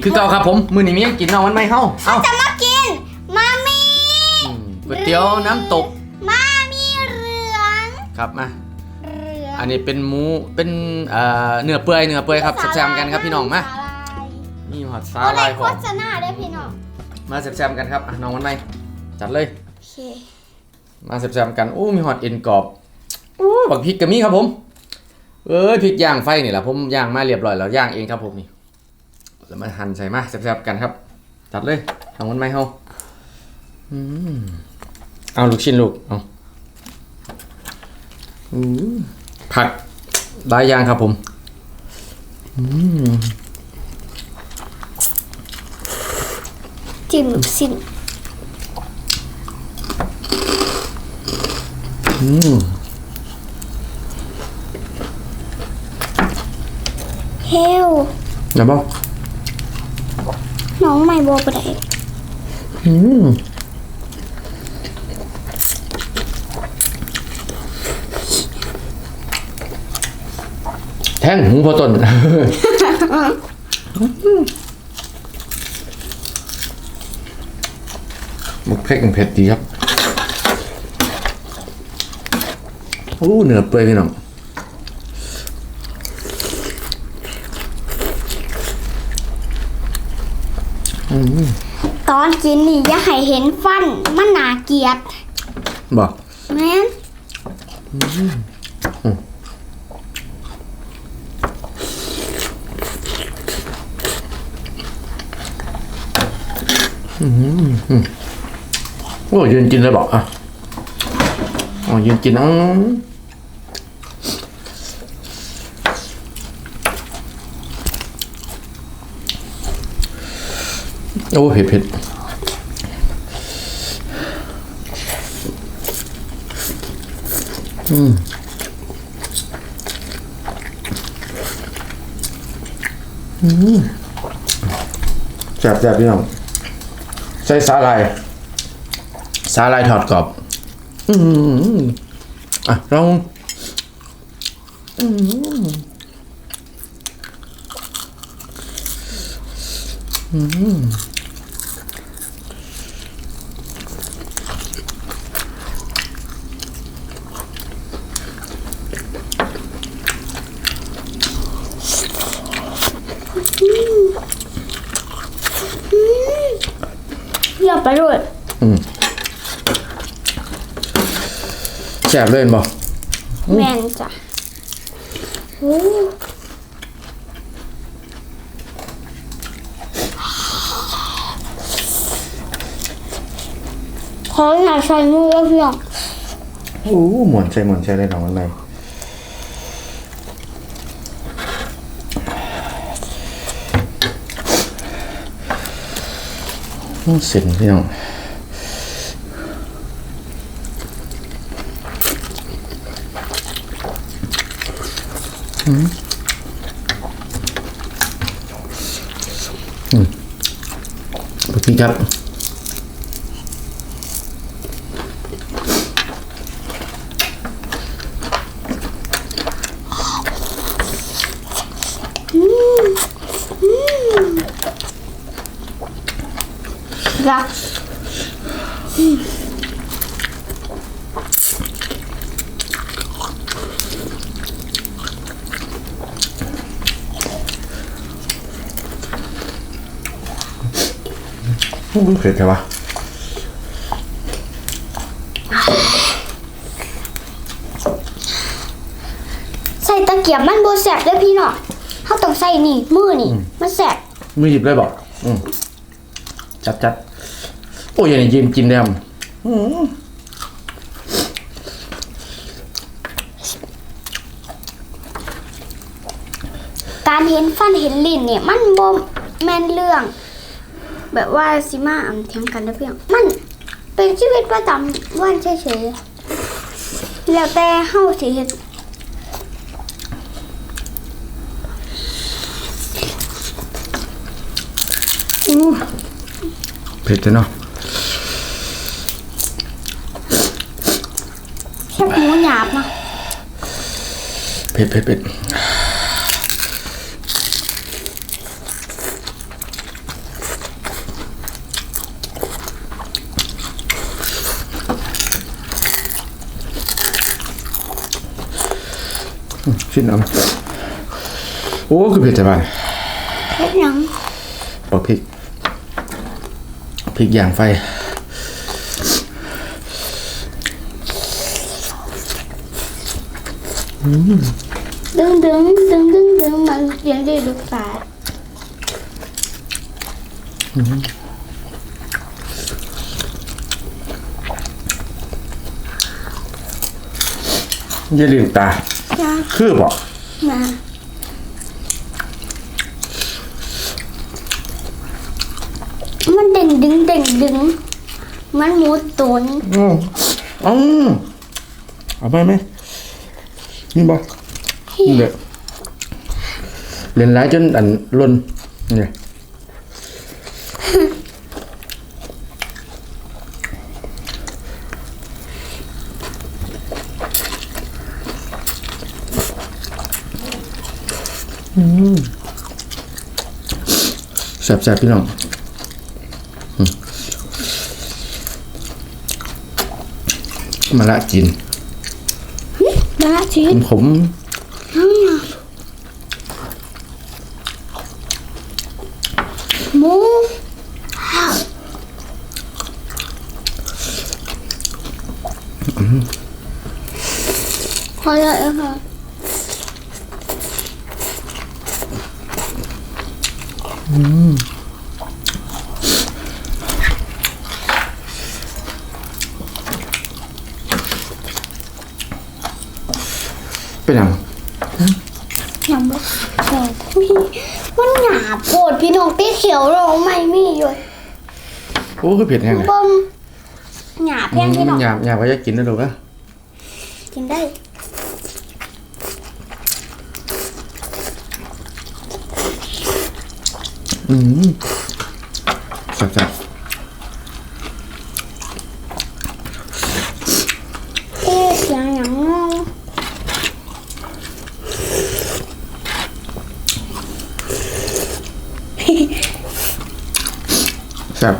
อีกคือเก่าครับผม มื้อนี้มีหยังกินน้องวันใหม่เฮาเอ้าจะมากินมามีอืมก๋วยเตี๋ยวน้ำตกมามีเหลืองครับมา เหลืองอันนี้เป็นหมูเป็นเอ่อเนื้อเปื่อยเนื้อเปื่อยครับแซ่บๆกันครับพี่น้องมาสลายมีหอดสาอะไรลายขโฆองษณาได้อพี่น้องมาแซ่บๆกันครับอะน้องวันใหม่จัดเลย โอเคมาแซ่บๆกันโอ้มีหอดเอ็นกรอบอู้บักพริกก็มีครับผม เอ้ยพริกย่างไฟนี่แหละผมย่างมาเรียบร้อยแล้วย่างเองครับผมนี่ แล้วมาหั่นใส่มาแซ่บๆกันครับ จัดเลยน้องวันใหม่เฮาอืมเอาลูกชิ้นลูก เอาอืมผักได้ย่างครับผมอืมจิ้มลูกชิ้นอืมเฮลแล้วบ่ น้องใหม่บัวประเดอืมแท่งหูพอตนมุกเผ็กเผ็ดดีครับโอ้เนื้อเปื่อยพี่น้อง ตอน กินนี่อย่าให้เห็นฟัน มันน่าเกลียดบอกแม่นโอ้ยืนกินเลยบอกอะอ๋อยืนกินอ๋อโอ้เผ็ดเผ็ด อืมอืมแซ่บแซ่บพี่น้องใส่สาหร่ายสาลายถอดกรอบ อืมอะลองอืมอืม嗯เลือก ไปด้วยแซ่บเลยบอกแม่นจ้ะโอ้ขอหน่าใส่มือแล้วพี่น้องโอ้หมวนใช่หมวนใช่เลยน้องอะไร เสร็จพี่น้องอืมโอเคครับ รักโอ้เผ็ดใช่ปะใส่ตะเกียบมันโบแสบเด้วยพี่น้องเขาต้องใส่นี่ มือนี่ มันแสบมือหยิบเลยบอก อืมจัดจัดโอ้ยอย่างนี้ยืนกินได้มอืมการเห็นฟันเห็นลิ้นเนี่ย มันโบแมนเรื่อง แบบว่าสิมาอ่ำเทียงกันนะพี่น้องมันเป็นชีวิตประจำวันเฉยๆแล้วแต่เฮาสิเฮ็ดเผ็ดเลยเนาะ บหมูหยาบนะเผ็ดเผ็ดเผ็ดชิ้นน้ำโอ้คือเผ็ดจังบ้านเผ็ดยังปอกพริกพริกย่างไฟ ดึงดึงดึงดึงดึงมันเสียังได้ลูกสาดอย่าลืมตา คือบอกนะมันเด่งดึงเด่งดึง มันหมูตุนอืมอืมเอาไปไหม นี่บอกนี่เด็กเล่นร้ายจนอันล่นเนี่ยแซ่บๆพี่น้องมมาละกิน นะชีสผมหมูพอแล้วค่ะ เป็นยัง ยำแบบแบบมีมันหยาบโปวดพี่น้องตีเขียวเราไม่มีอยู่ โอ้คือเผ็ดแห้งเลยเบิ่มหยาบแพงพี่น้องหยาบหยาบก็จะกินได้ดูกนะกินได้อืมแซ่บ เอ๊ะเสียงอย่างงง ๆแซ่บ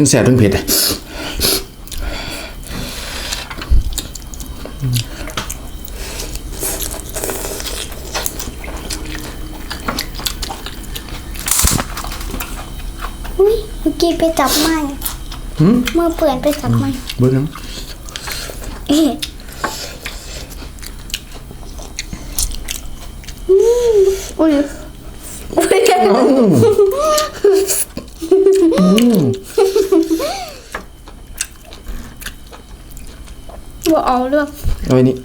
เพิ่งแซ่บเพิ่งเผ็ดอะอุ้ยเมื่อกี้ไปจับไม้หืมมือเปื่อนไปจับไม้เบิ้งน้เอ๊ะอืมอุ้ยอุ้ย ว่าเอาเรื่องำเอาไว้นี่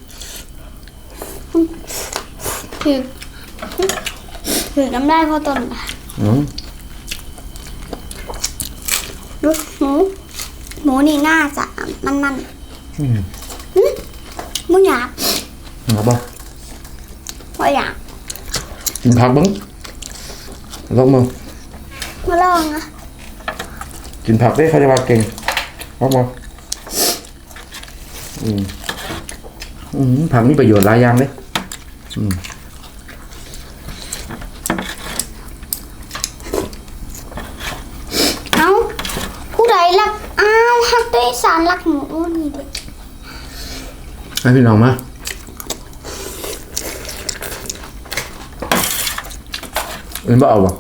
คือคือน้ำได้เพราะต้นค่ะอืมดูหมูหมูนี่น่าจะมันมันอืมๆไม่อยากเอาบ่ไม่อยากกินผักเบิ้งลองมือมาลองนะกินผักได้เขาจะว่าเก่งลองมา อืมอืมผักมีประโยชน์หลายอย่างเลยอืมเอ้าผู้ใดรักอ้าวฮักด้วยสารรักหมูนี่เด็กให้พี่น้องมาเอ็นบ่เอาบ่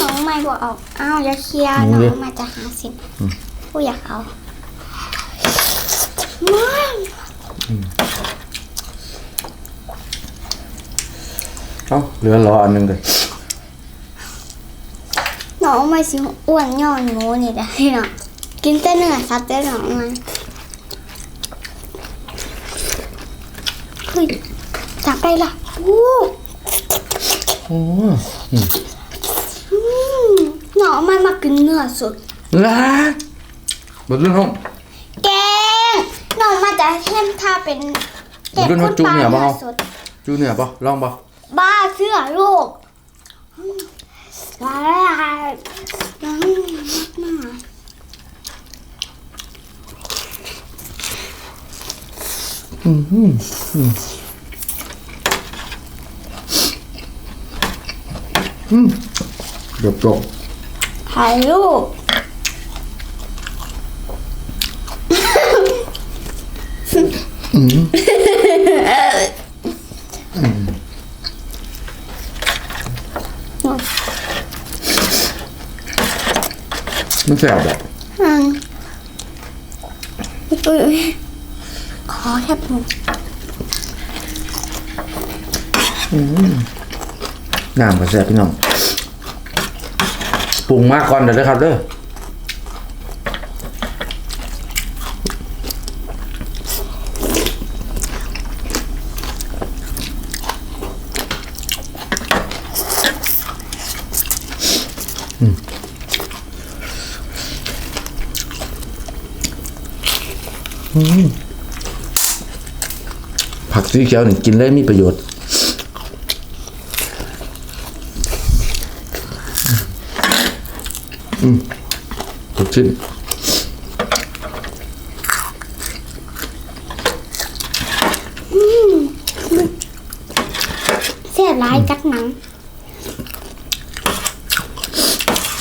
น้องไม่บอกเอาอ้าวอย่าเคลียร์หมูน้ดิองมาจะหาสินผู้อยากเอาไม่ เอาเหลือรออันหนึงเลยน้องไม่สิอ้วนย่อนหมูนี่ได้เนาะกินแต่เนื้อสัตว์แต่น้องมันเฮ้ยจับได้ละโอ้โอ้อืมน้องไม่มากินเนื้อสดลาบนเรื่องห้องแกงน้องมา จะเข้มถ้าเป็นแกงรุ่นคเขานจูปลาเนี่ยบ่เนื้อเอาสดจูเนี่ยป่ะลองป่ะบ้าเสื้อโลกลาลาลาลาเดี๋ยวจบถ่ายรูป อืม มัน แสบแบบอืมอุ๊ยขอแทบหมดน้ำก็แสบพี่น้องปรุงมากก่อนเดี๋ยวนะครับเด้อ ผักสีเขียวนี่กินเลยมีประโยชน์ อืมทุกชิ้นเสียร้ายกัดหนัง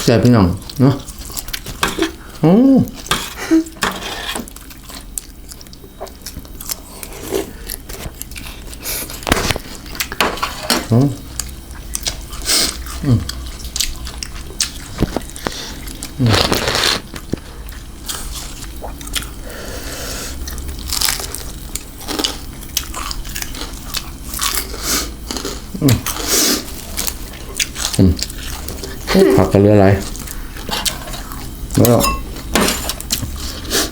แซ่บพี่น้องเนาะโอ้ ผักกันเรืออะไรแล้ว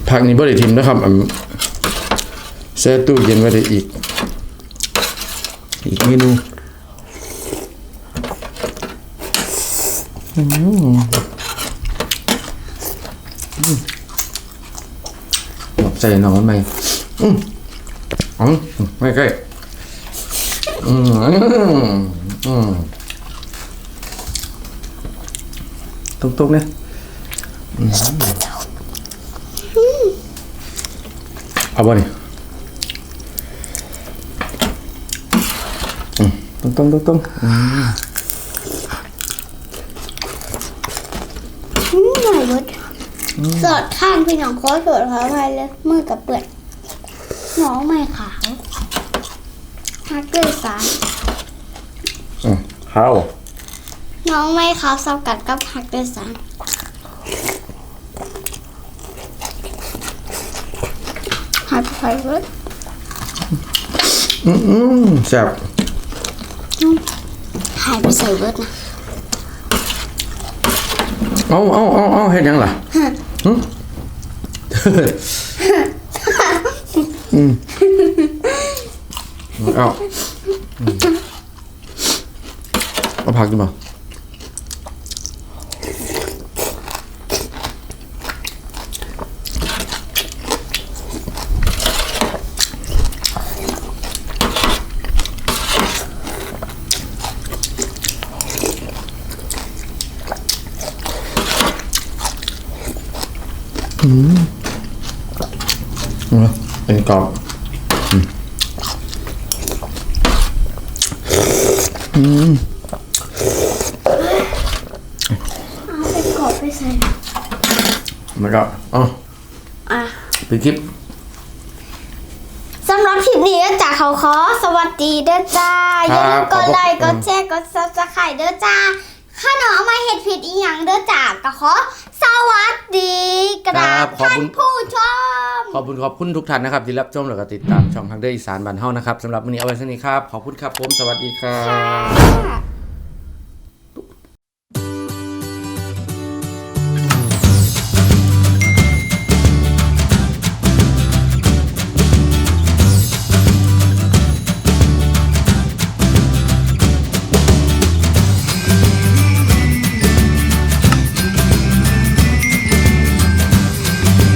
ผักนี้บ่ได้ทิมนะครับแช่ตู้เย็นไว้ได้อีก อีกเมนูอืมอืมหมดใจนอมันไหมอืมอ๋อไม่ใกล้อืมอืม ตรงๆเนี่ยเอาบ่นี่อืมตรงๆตรงๆอืมอืมหน่อยเบิดสอดข้างพี่น้องขอสดเขออภัยเลยมือกับเปื่อนน้องไม่ขาวฮักเกอร์สารอืมข้าว น้องไม่ขาวสับกัดกับฮักเกอร์สารหายไปเบิดอืมอืมแซ่บหายไปใส่เบิดนะเอาเอาเอาเอาเฮ็ดหยังล่ะหึ อืมเอาอืมเอาผักดีบ่ เอาเป็นกรอบ เอาไปกดไปใส่แล้วก็เอ๋ออะไปคลิป สำหรับคลิปนี้ก็จากเขาขอสวัสดีเด้อจ้าอย่าลืมกดไลค์กดแชร์กดซับสไครต์เด้อจ้าข้าน้องมาเห็ดผิดอีหยังเด้อจ้าก็ขอส วัสดีกราบท่านผู้ชม ขอบคุณขอบคุณทุกท่านนะครับที่รับชมแล้วก็ติดตามช่องทางเดออีสานบันเฮานะครับสำหรับวันนี้เอาไว้เท่านี้ครับ ขอบคุณครับผมสวัสดีครับ ค่ะ